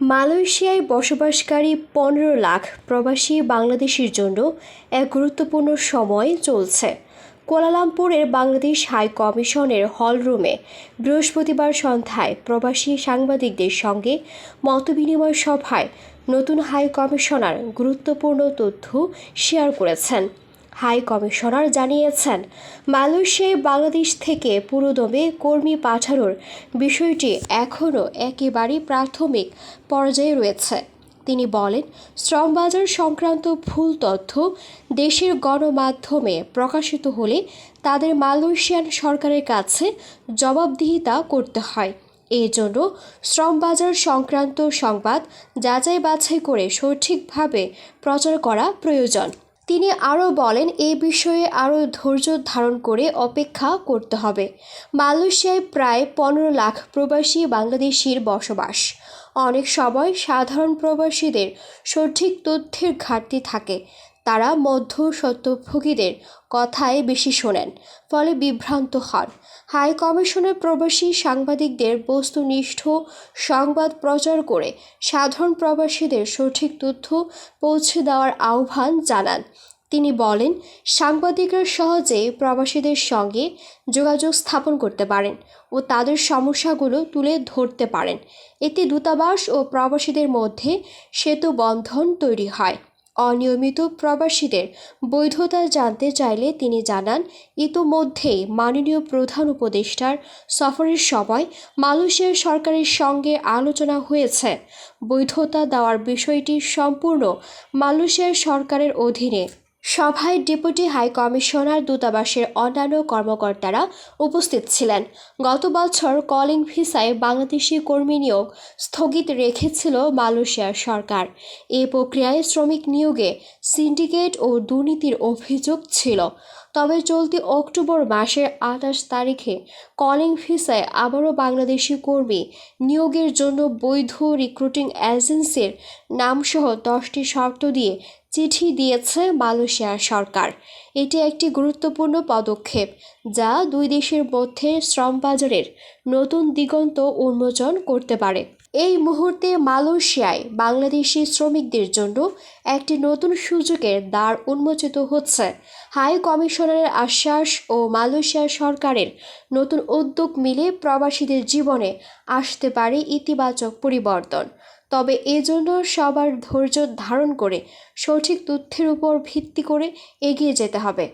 মালয়েশিয়ায় বসবাসকারী পনেরো লাখ প্রবাসী বাংলাদেশির জন্য এক গুরুত্বপূর্ণ সময় চলছে। কুয়ালালামপুরের বাংলাদেশ হাই কমিশনের হলরুমে বৃহস্পতিবার সন্ধ্যায় প্রবাসী সাংবাদিকদের সঙ্গে মতবিনিময় সভায় নতুন হাই কমিশনার গুরুত্বপূর্ণ তথ্য শেয়ার করেছেন। হাই কমিশনার জানিয়েছেন মালয়েশিয়ায় বাংলাদেশ থেকে পুরোদমে কর্মী পাঠানোর বিষয়টি এখনও একেবারেই প্রাথমিক পর্যায়ে রয়েছে। তিনি বলেন, শ্রমবাজার সংক্রান্ত ভুল তথ্য দেশের গণমাধ্যমে প্রকাশিত হলে তাদের মালয়েশিয়ান সরকারের কাছে জবাবদিহিতা করতে হয়। এই জন্য শ্রমবাজার সংক্রান্ত সংবাদ যাচাই বাছাই করে সঠিকভাবে প্রচার করা প্রয়োজন। তিনি আরও বলেন এই বিষয়ে আরও ধৈর্য ধারণ করে অপেক্ষা করতে হবে। মালয়েশিয়ায় প্রায় পনেরো লাখ প্রবাসী বাংলাদেশির বসবাস। অনেক সময় সাধারণ প্রবাসীদের সঠিক তথ্যের ঘাটতি থাকে। তারা মধ্য সত্যভোগীদের কথায় বেশি শোনেন, ফলে বিভ্রান্ত হন। হাই কমিশনের প্রবাসী সাংবাদিকদের বস্তুনিষ্ঠ সংবাদ প্রচার করে সাধারণ প্রবাসীদের সঠিক তথ্য পৌঁছে দেওয়ার আহ্বান জানান। তিনি বলেন, সাংবাদিকরা সহজে প্রবাসীদের সঙ্গে যোগাযোগ স্থাপন করতে পারেন ও তাদের সমস্যাগুলো তুলে ধরতে পারেন। এতে দূতাবাস ও প্রবাসীদের মধ্যে সেতু বন্ধন তৈরি হয়। অনিয়মিত প্রবাসীদের বৈধতা জানতে চাইলে তিনি জানান, ইতোমধ্যেই মাননীয় প্রধান উপদেষ্টার সফরের সময় মালয়েশিয়ার সরকারের সঙ্গে আলোচনা হয়েছে। বৈধতা দেওয়ার বিষয়টি সম্পূর্ণ মালয়েশিয়ার সরকারের অধীনে। সভায় ডেপুটি হাই কমিশনার দূতাবাসের অন্যান্য কর্মকর্তারা উপস্থিত ছিলেন। গত বছর কলিং ভিসায় বাংলাদেশি কর্মী নিয়োগ স্থগিত রেখেছিল মালয়েশিয়ার সরকার। এ প্রক্রিয়ায় শ্রমিক নিয়োগে সিন্ডিকেট ও দুর্নীতির অভিযোগ ছিল। তবে চলতি অক্টোবর মাসের আঠাশ তারিখে কলিং ভিসায় আবারও বাংলাদেশি কর্মী নিয়োগের জন্য বৈধ রিক্রুটিং এজেন্সির নামসহ দশটি শর্ত দিয়ে চিঠি দিয়েছে মালয়েশিয়ার সরকার। এটি একটি গুরুত্বপূর্ণ পদক্ষেপ যা দুই দেশের মধ্যে শ্রম বাজারের নতুন দিগন্ত উন্মোচন করতে পারে। এই মুহূর্তে মালয়েশিয়ায় বাংলাদেশি শ্রমিকদের জন্য একটি নতুন সুযোগের দ্বার উন্মোচিত হচ্ছে। হাই কমিশনারের আশ্বাস ও মালয়েশিয়া সরকারের নতুন উদ্যোগ মিলে প্রবাসীদের জীবনে আসতে পারে ইতিবাচক পরিবর্তন। তবে এজন্য সবার ধৈর্য ধারণ করে সঠিক তথ্যের উপর ভিত্তি করে এগিয়ে যেতে হবে।